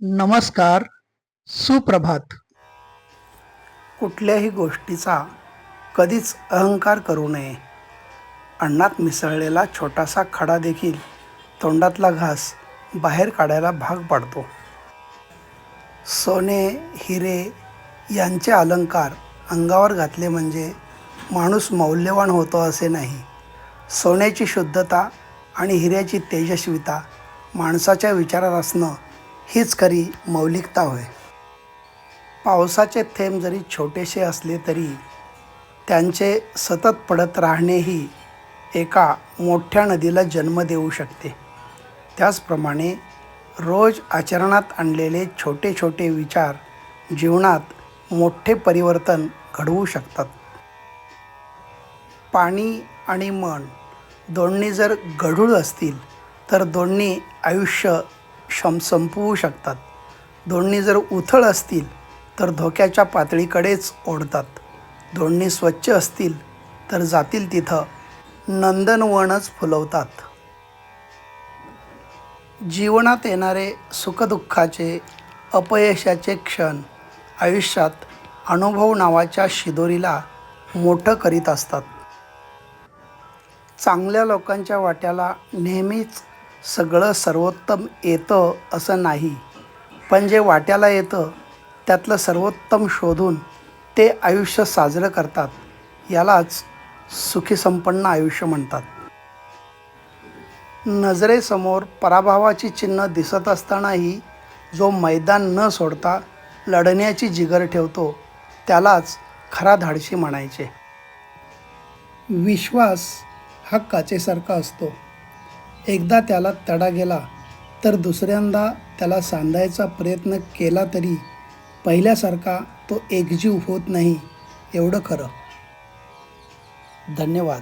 नमस्कार सुप्रभात. कुठल्याही गोष्टीचा कधीच अहंकार करू नये. अन्नात मिसळलेला छोटासा खडा देखील तोंडातला घास बाहेर काढायला भाग पाडतो. सोने हिरे यांचे अलंकार अंगावर घातले म्हणजे माणूस मौल्यवान होतो असे नाही. सोन्याची शुद्धता आणि हिऱ्याची तेजस्विता माणसाच्या विचारात असणं हीच खरी मौलिकता होय. पावसाचे थेंब जरी छोटेसे असले तरी त्यांचे सतत पडत राहणेही एका मोठ्या नदीला जन्म देऊ शकते. त्याचप्रमाणे रोज आचरणात आणलेले छोटे छोटे विचार जीवनात मोठे परिवर्तन घडवू शकतात. पाणी आणि मन दोन्ही जर गढूळ असतील तर दोन्ही आयुष्य शम संपवू शकतात. दोन्ही जर उथळ असतील तर धोक्याच्या पातळीकडेच ओढतात. दोन्ही स्वच्छ असतील तर जातील तिथं. नंदनवनच फुलवतात. जीवनात येणारे सुखदुःखाचे अपयशाचे क्षण आयुष्यात अनुभव नावाच्या शिदोरीला मोठं करीत असतात. चांगल्या लोकांच्या वाट्याला नेहमीच सगळं सर्वोत्तम येतं असं नाही. पण जे वाट्याला येतं त्यातलं सर्वोत्तम शोधून ते आयुष्य साजरं करतात. यालाच सुखी संपन्न आयुष्य म्हणतात. नजरेसमोर पराभवाची चिन्ह दिसत असतानाही जो मैदान न सोडता लढण्याची जिगर ठेवतो त्यालाच खरा धाडशी म्हणायचे. विश्वास हा काचेसारखा असतो. एकदा त्याला तडा गेला तर दुसऱ्यांदा त्याला सांधायचा प्रयत्न केला तरी पहिल्यासारखा तो एकजीव होत नाही. एवढं खरं. धन्यवाद.